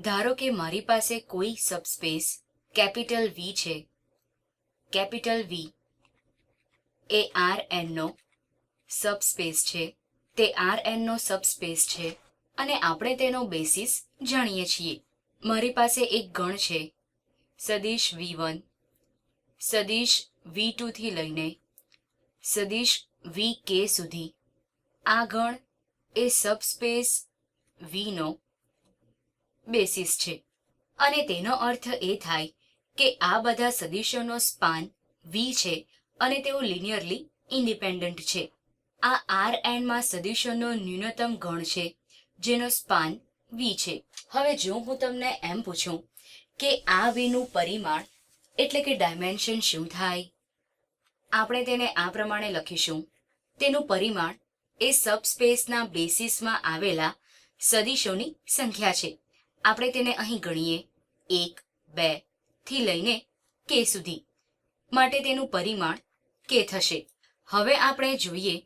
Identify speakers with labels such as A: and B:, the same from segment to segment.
A: ધારો કે મારી પાસે કોઈ સબસ્પેસ કેપિટલ વી છે. કેપિટલ વી એ આર એનનો સબસ્પેસ છે. તે આર એનનો સબસ્પેસ છે અને આપણે તેનો બેસિસ જાણીએ છીએ. મારી પાસે એક ગણ છે. સદીશ વી વન સદીશ વી ટુથી લઈને સદીશ વી કે સુધી. આ ગણ એ સબસ્પેસ વીનો બેસિસ છે. અને તેનો અર્થ એ થાય કે આ બધા સદિશોનો સ્પાન વી છે અને તેઓ લિનિયરલી ઇન્ડિપેન્ડન્ટ છે. આ આર એનમાં સદિશોનો ન્યૂનતમ ગણ છે, જેનો સ્પાન વી છે. હવે જો હું તમને એમ પૂછું કે આ વીનું પરિમાણ એટલે કે ડાયમેન્શન શું થાય? આપણે તેને આ પ્રમાણે લખીશું. તેનું પરિમાણ એ સબસ્પેસના બેસિસમાં આવેલા સદિશોની સંખ્યા છે. આપણે તેને અહીં ગણીએ એક, બેથી લઈને કે સુધી. માટે તેનું પરિમાણ કે થશે. હવે આપણે જોઈએ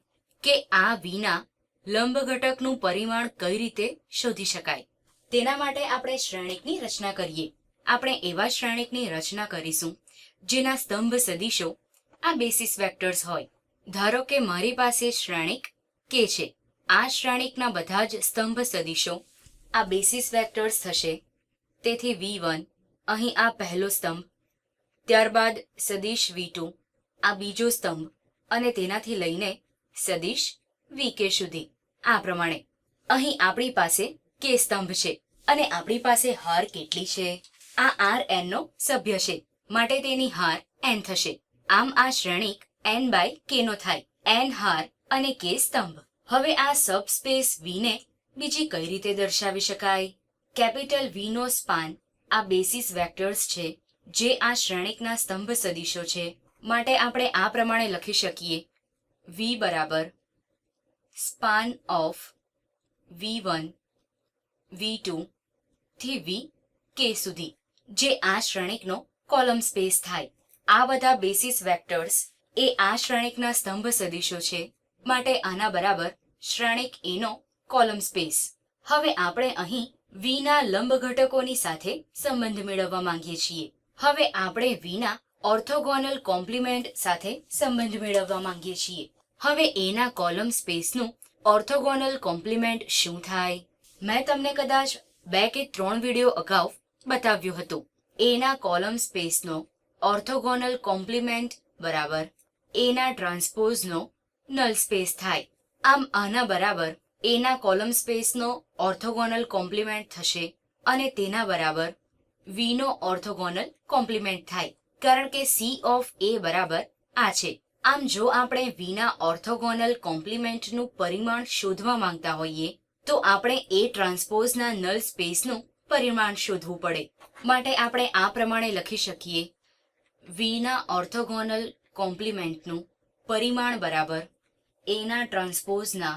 A: કે આ વિના લંબ ઘટકનું પરિમાણ કઈ રીતે શોધી શકાય. તેના માટે આપણે શ્રેણિકની રચના કરીએ. આપણે એવા શ્રેણિકની રચના કરીશું, જેના સ્તંભ સદિશો આ બેસિસ વેક્ટર્સ હોય. ધારો કે મારી પાસે શ્રેણિક કે છે. આ શ્રેણિકના બધા જ સ્તંભ સદિશો આ બેસિસ વેક્ટર્સ થશે. તેથી વી વન અહીં આ પહેલો સ્તંભ, ત્યારબાદ સદિશ વી ટુ આ બીજો સ્તંભ અને તેનાથી લઈને સદિશ વી કે સુધી. આ પ્રમાણે. અહીં આપણી પાસે કે સ્તંભ છે અને આપણી પાસે હાર કેટલી છે? આ આર એન નો સભ્ય છે. માટે તેની હાર એન થશે. આમ આ શ્રેણિક એન બાય કે નો થાય. એન હાર અને કે સ્તંભ. હવે આ સબસ્પેસ વી ને બીજી કઈ રીતે દર્શાવી શકાય? કેપિટલ વીનો સ્પાન આ બેસિસ વેક્ટર્સ છે, જે આ શ્રેણિકના સ્તંભ સદિશો છે. માટે આપણે આ પ્રમાણે લખી શકીએ. વી બરાબર span of V one V two થી વી કે સુધી, જે આ શ્રેણિકનો કોલમ સ્પેસ થાય. આ બધા બેસિસ વેક્ટર્સ એ આ શ્રેણિકના સ્તંભ સદિશો છે. માટે આના બરાબર શ્રેણિક એનો કોલમ સ્પેસ. હવે આપણે અહીં v ના લંબ ઘટકોની સાથે સંબંધ મેળવવા માંગીએ છીએ. હવે આપણે v ના ઓર્થોગોનલ કોમ્પ્લિમેન્ટ સાથે સંબંધ મેળવવા માંગીએ છીએ. હવે એના કોલમ સ્પેસનું ઓર્થોગોનલ કોમ્પ્લિમેન્ટ શું થાય? મેં તમને કદાચ બે કે ત્રણ વિડિયો અગાઉ બતાવ્યું હતું. એના કોલમ સ્પેસનો ઓર્થોગોનલ કોમ્પ્લિમેન્ટ બરાબર એના ટ્રાન્સપોઝનો નલ સ્પેસ થાય. આમ આના બરાબર એના કોલમ સ્પેસનો ઓર્થોગોનલ કોમ્પ્લિમેન્ટ થશે અને તેના બરાબર વીનો ઓર્થોગોનલ કોમ્પ્લિમેન્ટ થાય. કારણ કે સી ઓફ એ બરાબર આ છે. આમ જો આપણે વીના ઓર્થોગોનલ કોમ્પ્લિમેન્ટનું પરિમાણ શોધવા માંગતા હોઈએ, તો આપણે એ ટ્રાન્સપોઝના નલ સ્પેસનું પરિમાણ શોધવું પડે. માટે આપણે આ પ્રમાણે લખી શકીએ. વીના ઓર્થોગોનલ કોમ્પ્લિમેન્ટનું પરિમાણ બરાબર એના ટ્રાન્સપોઝના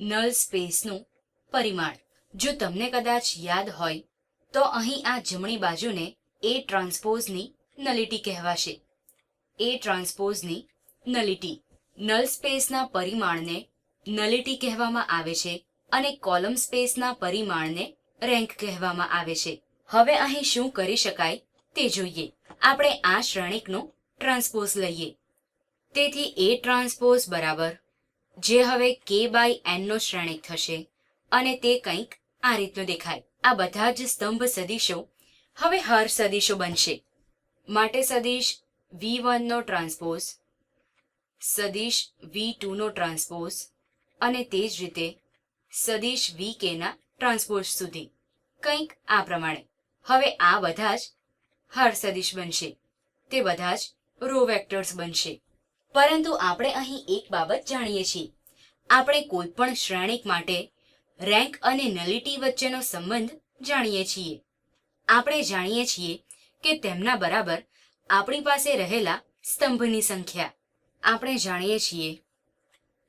A: નલ સ્પેસનું પરિમાણ. જો તમને કદાચ યાદ હોય, તો અહીં આ જમણી બાજુને એ ટ્રાન્સપોઝની નલિટી કહેવાશે. એ ટ્રાન્સપોઝની નલિટી. નલ સ્પેસના પરિમાણને નલિટી કહેવામાં આવે છે અને કોલમ સ્પેસના પરિમાણને રેન્ક કહેવામાં આવે છે. હવે અહીં શું કરી શકાય તે જોઈએ. આપણે આ શ્રેણિકનું ટ્રાન્સપોઝ લઈએ. તેથી એ ટ્રાન્સપોઝ બરાબર જે હવે કે બાય એનનો શ્રેણિક થશે. અને તે કંઈક આ રીતનું દેખાય. આ બધા જ સ્તંભ સદિશો હવે હર સદિશો બનશે. માટે સદિશ વી વનનો ટ્રાન્સપોઝ સદિશ વી ટુનો ટ્રાન્સપોઝ અને તે જ રીતે સદિશ વી કેના ટ્રાન્સપોઝ સુધી. કંઈક આ પ્રમાણે. હવે આ બધા જ હર સદિશ બનશે. તે બધા જ રો વેક્ટર્સ બનશે. પરંતુ આપણે અહીં એક બાબત જાણીએ છીએ. આપણે કોઈ પણ શ્રેણિક માટે રેન્ક અને નલિટી વચ્ચેનો સંબંધ જાણીએ છીએ. આપણે જાણીએ છીએ કે તેમના બરાબર આપણી પાસે રહેલા સ્તંભની સંખ્યા. આપણે જાણીએ છીએ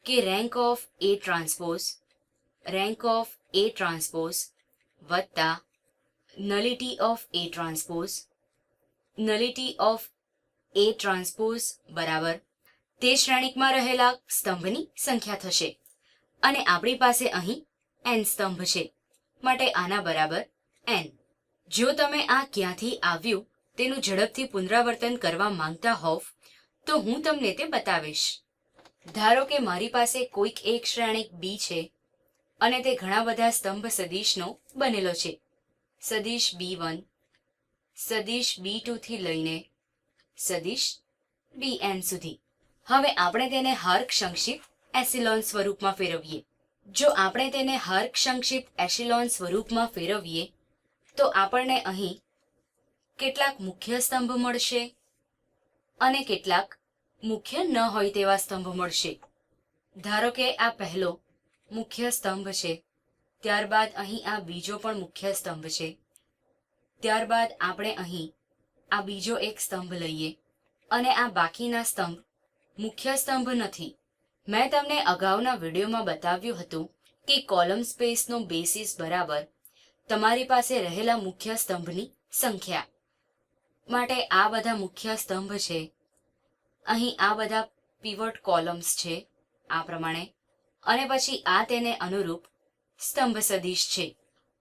A: કે rank of A transpose, rank of A transpose વત્તા nullity of A transpose, nullity of A transpose બરાબર તે શ્રેણિકમાં રહેલા સ્તંભની સંખ્યા થશે. અને આપણી પાસે અહીં એન સ્તંભ છે. માટે આના બરાબર એન જો તમે આ ક્યાંથી આવ્યું તેનું ઝડપથી પુનરાવર્તન કરવા માંગતા હોવ, તો હું તમને તે બતાવીશ. ધારો કે મારી પાસે કોઈક એક શ્રેણિક બી છે અને તે ઘણા બધા સ્તંભ સદીશનો બનેલો છે. સદીશ બી વન સદીશ બી ટુથી લઈને સદીશ બી એન સુધી. હવે આપણે તેને હર્ક સંક્ષિપ્ત એસિલોન સ્વરૂપમાં ફેરવીએ. જો આપણે તેને હર્ક સંક્ષિપ્ત એસિલોન સ્વરૂપમાં ફેરવીએ, તો આપણને અહીં કેટલાક મુખ્ય સ્તંભ મળશે અને કેટલાક મુખ્ય ન હોય તેવા સ્તંભ મળશે. ધારો કે આ પહેલો મુખ્ય સ્તંભ છે, ત્યારબાદ અહીં આ બીજો પણ મુખ્ય સ્તંભ છે. ત્યારબાદ આપણે અહીં આ બીજો એક સ્તંભ લઈએ અને આ બાકીના સ્તંભ મુખ્ય સ્તંભ નથી. મેં તમને અગાઉના વિડીયોમાં બતાવ્યું હતું કે કોલમ સ્પેસનો બેસિસ બરાબર તમારી પાસે રહેલા મુખ્ય સ્તંભની સંખ્યા. માટે આ બધા મુખ્ય સ્તંભ છે. અહીં આ બધા પીવટ કોલમ્સ છે, આ પ્રમાણે. અને પછી આ તેને અનુરૂપ સ્તંભ સદીશ છે.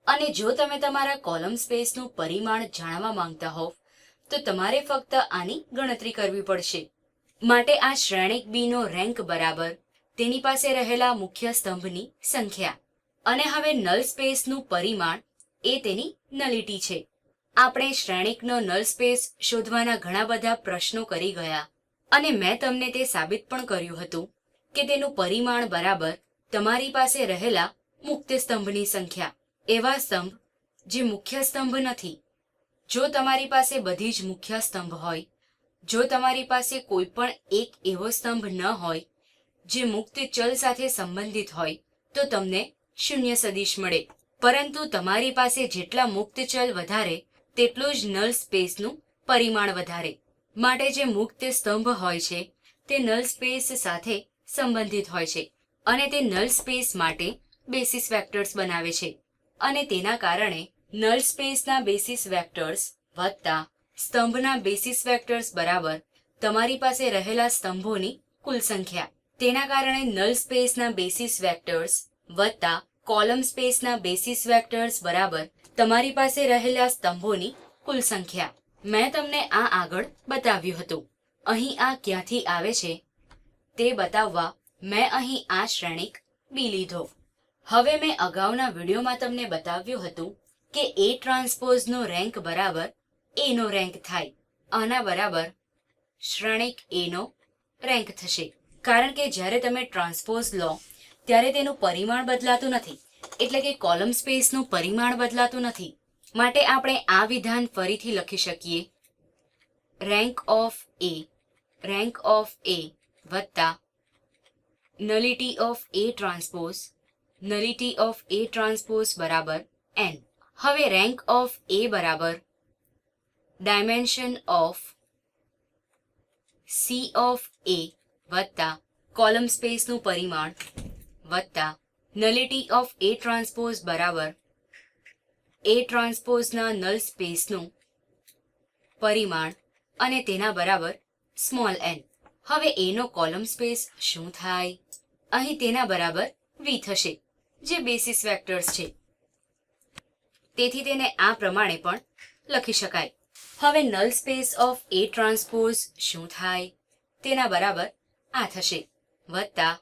A: અને જો તમે તમારા કોલમ સ્પેસનું પરિમાણ જાણવા માંગતા હોવ, તો તમારે ફક્ત આની ગણતરી કરવી પડશે. માટે આ શ્રેણિક બીનો રેન્ક બરાબર. તેની પાસે રહેલા મુખ્ય સ્તંભની સંખ્યા. અને હવે નલ સ્પેસનું પરિમાણ એ તેની નલિટી છે. આપણે શ્રેણિકનો નલ સ્પેસ શોધવાના ઘણા બધા પ્રશ્નો કરી ગયા. અને મેં તમને તે સાબિત પણ કર્યું હતું કે તેનું પરિમાણ બરાબર તમારી પાસે રહેલા મુક્ત સ્તંભની સંખ્યા. એવા સ્તંભ જે મુખ્ય સ્તંભ નથી. જો તમારી પાસે બધી જ મુખ્ય સ્તંભ હોય જો તમારી પાસે કોઈ પણ એક એવો સ્તંભ ન હોય, જે મુક્ત ચલ સાથે સંબંધિત હોય, તો તમને શૂન્ય સદીશ મળે. પરંતુ તમારી પાસે જેટલા મુક્ત ચલ વધારે, તેટલું જ નલ સ્પેસનું પરિમાણ વધારે. માટે જે મુક્ત સ્તંભ હોય છે, તે નલ સ્પેસ સાથે સંબંધિત હોય છે અને તે નલ સ્પેસ માટે બેસિસ વેક્ટર્સ બનાવે છે. અને તેના કારણે નલ સ્પેસના બેસિસ વેક્ટર્સ વત્તા સ્તંભના બેસિસ વેક્ટર્સ બરાબર તમારી પાસે રહેલા સ્તંભોની કુલ સંખ્યા. તેના કારણે નલ સ્પેસના બેસિસ વેક્ટર્સ વત્તા કોલમ સ્પેસના બેસિસ વેક્ટર્સ બરાબર તમારી પાસે રહેલા સ્તંભોની કુલ સંખ્યા. મેં તમને આ આગળ બતાવ્યું હતું. અહીં આ ક્યાંથી આવે છે તે બતાવવા મેં અહીં આ શ્રેણિક બી લીધો. હવે મેં અગાઉના વિડીયોમાં તમને બતાવ્યું હતું કે એ ટ્રાન્સપોઝનો રેન્ક બરાબર એ નો રેન્ક થાય. આના બરાબર શ્રેણિક એનો રેન્ક થશે. કારણ કે જ્યારે તમે ટ્રાન્સપોઝ લો, ત્યારે તેનું પરિમાણ બદલાતું નથી. એટલે કે કોલમ સ્પેસનું પરિમાણ બદલાતું નથી. માટે આપણે આ વિધાન ફરીથી લખી શકીએ. Rank of A rank of A વત્તા nullity of A transpose nullity of A transpose બરાબર એન હવે રેન્ક ઓફ એ બરાબર dimension of C of A વત્તા કોલમ સ્પેસનું પરિમાણ વત્તા નલિટી ઓફ એ ટ્રાન્સપોઝ બરાબર એ ટ્રાન્સપોઝના નલ સ્પેસનું પરિમાણ અને તેના બરાબર સ્મોલ એન હવે એનો કોલમ સ્પેસ શું થાય? અહીં તેના બરાબર વી થશે, જે બેસિસ વેક્ટર્સ છે. તેથી તેને આ પ્રમાણે પણ લખી શકાય. હવે null space of A transpose શું થાય? તેના બરાબર આ થશે. વત્તા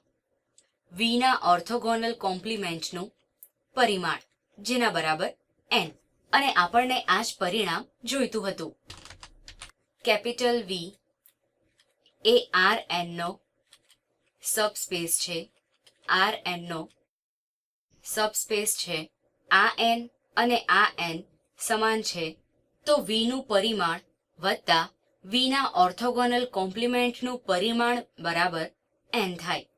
A: વીના ઓર્થોગોનલ કોમ્પ્લિમેન્ટનું પરિમાણ, જેના બરાબર એન અને આપણને આ જ પરિણામ જોઈતું હતું. કેપિટલ વી એ આર એનનો સબસ્પેસ છે. આર એનનો સબસ્પેસ છે. આ એન અને આ એન સમાન છે. તો વીનું પરિમાણ વત્તા વીના ઓર્થોગોનલ કોમ્પ્લિમેન્ટનું પરિમાણ બરાબર એન થાય.